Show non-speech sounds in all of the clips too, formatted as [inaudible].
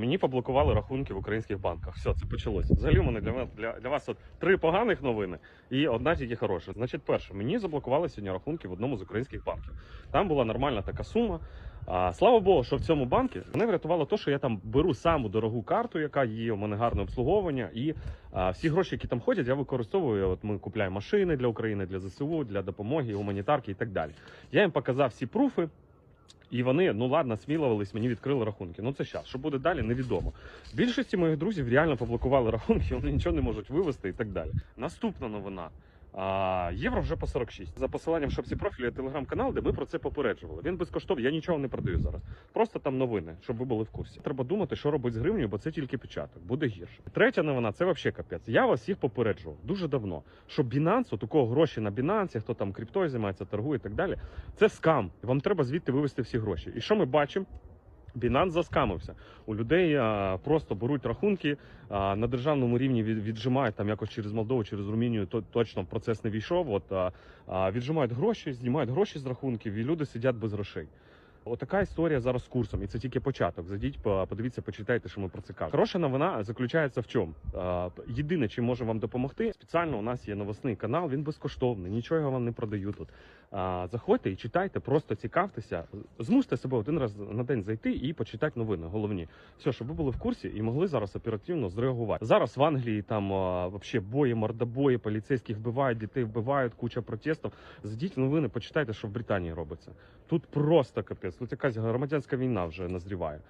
Мені поблокували рахунки в українських банках. Все, це почалося. Взагалі у мене для, для, для вас от три поганих новини і одна тільки хороша. Значить, перше, мені заблокували сьогодні рахунки в одному з українських банків. Там була нормальна така сума. А, слава Богу, що в цьому банку мене врятувало те, що я там беру саму дорогу карту, яка є, у мене гарне обслуговування, і а, всі гроші, які там ходять, я використовую. От ми купляємо машини для України, для ЗСУ, для допомоги, гуманітарки і так далі. Я їм показав всі пруфи. І вони, ну ладно, смілувались, мені відкрили рахунки. Ну це щас. Що буде далі, невідомо. Більшості моїх друзів реально поблокували рахунки, [laughs] вони нічого не можуть вивести і так далі. Наступна новина. А, євро вже по 46. За посиланням в шапці профілю телеграм-канал, де ми про це попереджували. Він безкоштовний, я нічого не продаю зараз. Просто там новини, щоб ви були в курсі. Треба думати, що робить з гривнею, бо це тільки початок, буде гірше. Третя новина це взагалі капець. Я вас всіх попереджував дуже давно. Що Binance, от у кого гроші на Binance, хто там криптою займається, торгує і так далі. Це скам. Вам треба звідти вивести всі гроші. І що ми бачимо? Binance заскамився. У людей а, просто беруть рахунки а, на державному рівні від, віджимають там якось через Молдову, через Румінію. То точно процес не війшов. От а, а, віджимають гроші, знімають гроші з рахунків, і люди сидять без грошей. Отака історія зараз з курсом, і це тільки початок. Зайдіть, подивіться, почитайте, що ми про це кажемо. Хороша новина заключається в чому? Єдине, чим можемо вам допомогти, спеціально у нас є новосний канал, він безкоштовний, нічого вам не продаю тут. Заходьте і читайте, просто цікавтеся. Змусьте себе один раз на день зайти і почитати новини. Головні, все, щоб ви були в курсі і могли зараз оперативно зреагувати. Зараз в Англії там вообще бої, мордобої, поліцейських вбивають, дітей вбивають, куча протестів. Зайдіть новини, почитайте, що в Британії робиться. Тут просто капець. Тут якась громадянська війна вже назріває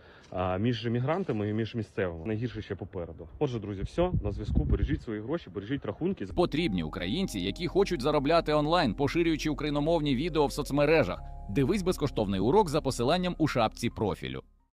між мігрантами і між місцевими. Найгірше ще попереду. Отже, друзі, все на зв'язку. Бережіть свої гроші, бережіть рахунки. Потрібні українці, які хочуть заробляти онлайн, поширюючи україномовні відео в соцмережах. Дивись безкоштовний урок за посиланням у шапці профілю.